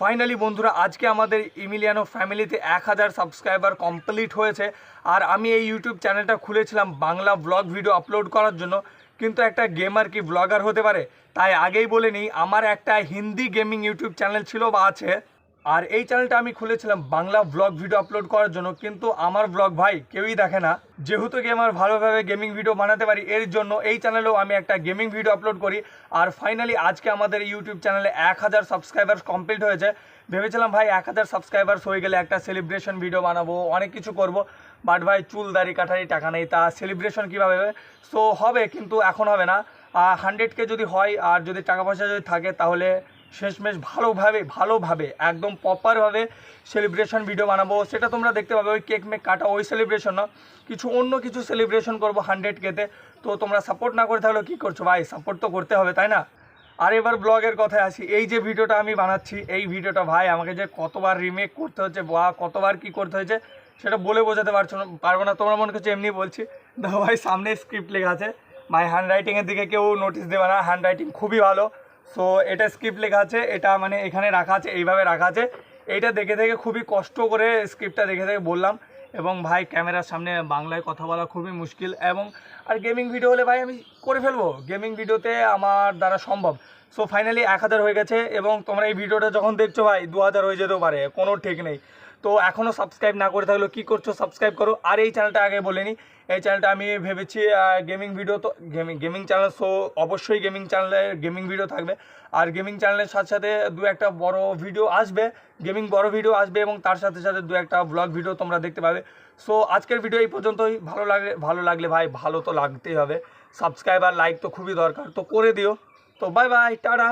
Finally বন্ধুরা, আজকে আমাদের ইমিলিয়ানো ফ্যামিলিতে এক হাজার সাবস্ক্রাইবার কমপ্লিট হয়েছে। আর আমি এই ইউটিউব চ্যানেলটা খুলেছিলাম বাংলা ব্লগ ভিডিও আপলোড করার জন্য, কিন্তু একটা গেমার কি ব্লগার হতে পারে? তাই আগেই বলে নিই, আমার একটা হিন্দি গেমিং ইউটিউব চ্যানেল ছিল বা আছে আর এই চ্যানেলটা আমি খুলেছিলাম বাংলা ব্লগ ভিডিও আপলোড করার জন্য, কিন্তু আমার ব্লগ ভাই কেউই দেখে না। যেহেতু গেমার ভালোভাবে গেমিং ভিডিও বানাতে পারি, এর জন্য এই চ্যানেলেও আমি একটা গেমিং ভিডিও আপলোড করি। আর ফাইনালি আজকে আমাদের ইউটিউব চ্যানেলে এক হাজার সাবস্ক্রাইবার কমপ্লিট হয়েছে। ভেবেছিলাম ভাই এক হাজার সাবস্ক্রাইবার্স হয়ে গেলে একটা সেলিব্রেশন ভিডিও বানাবো, অনেক কিছু করব। বাট ভাই চুল, দাড়ি, কাঠারি, টাকা নেই, তা সেলিব্রেশন কীভাবে হবে? সো হবে, কিন্তু এখন হবে না। হান্ড্রেডকে যদি হয়, আর যদি টাকা পয়সা যদি থাকে, তাহলে শেষমেশ ভালোভাবে ভালোভাবে, একদম প্রপারভাবে সেলিব্রেশন ভিডিও বানাবো। সেটা তোমরা দেখতে পাবে, ওই কেক মেক কাটা ওই সেলিব্রেশন না। কিছু অন্য কিছু সেলিব্রেশন করব হান্ড্রেড কেতে তো। তোমরা সাপোর্ট না করে তাহলে কী করছ? ভাই সাপোর্ট তো করতে হবে, তাই না? আর এবার ব্লগের কথায় আসি। এই যে ভিডিওটা আমি বানাচ্ছি, এই ভিডিওটা ভাই, আমাকে যে কতবার রিমেক করতে হচ্ছে বা কতবার কি করতে হয়েছে, সেটা বলে বোঝাতে পারছ না, পারব না। তোমরা মনে করছ এমনি বলছি। দেখো ভাই সামনে স্ক্রিপ্ট লেখা আছে। ভাই হ্যান্ড রাইটিংয়ের দিকে কেউ নোটিস দেবে না। হ্যান্ড রাইটিং খুবই ভালো। সো এটা স্ক্রিপ্ট লেখা আছে, এটা মানে এখানে রাখা আছে, এইভাবে রাখা আছে। এইটা দেখে দেখে খুবই কষ্ট করে স্ক্রিপ্টটা দেখে দেখে বললাম। এবং ভাই, ক্যামেরার সামনে বাংলায় কথা বলা খুবই মুশকিল এবং আর গেমিং ভিডিও হলে ভাই আমি করে ফেলব। গেমিং ভিডিওতে আমার দ্বারা সম্ভব। সো ফাইনালি এক হাজার হয়ে গেছে এবং তোমরা এই ভিডিওটা যখন দেখছ ভাই, দু হাজার হয়ে যেতেও পারে, কোনো ঠিক নেই। তো এখনও সাবস্ক্রাইব না করে থাকলে কী করছ সাবস্ক্রাইব করো। আর এই চ্যানেলটা আগে বলে নিই এই চ্যানেলটা আমি ভেবেছি গেমিং ভিডিও তো গেমিং গেমিং চ্যানেল সো অবশ্যই গেমিং চ্যানেলে গেমিং ভিডিও থাকবে। আর গেমিং চ্যানেলের সাথে সাথে দু একটা বড় ভিডিও আসবে গেমিং বড় ভিডিও আসবে এবং তার সাথে সাথে দু একটা ব্লগ ভিডিও তোমরা দেখতে পাবে। সো আজকের ভিডিও এই পর্যন্তই। ভালো লাগলে ভালো লাগলে ভাই, ভালো তো লাগতেই হবে। সাবস্ক্রাইব আর লাইক তো খুবই দরকার, তো করে দিও। তো বাই বাই টাটা।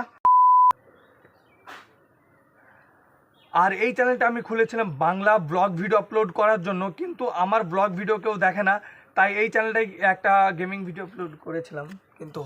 আর এই চ্যানেলটা আমি খুলেছিলাম বাংলা ব্লগ ভিডিও আপলোড করার জন্য, কিন্তু আমার ব্লগ ভিডিও কেউ দেখে না, তাই এই চ্যানেলটাই একটা গেমিং ভিডিও আপলোড করেছিলাম। কিন্তু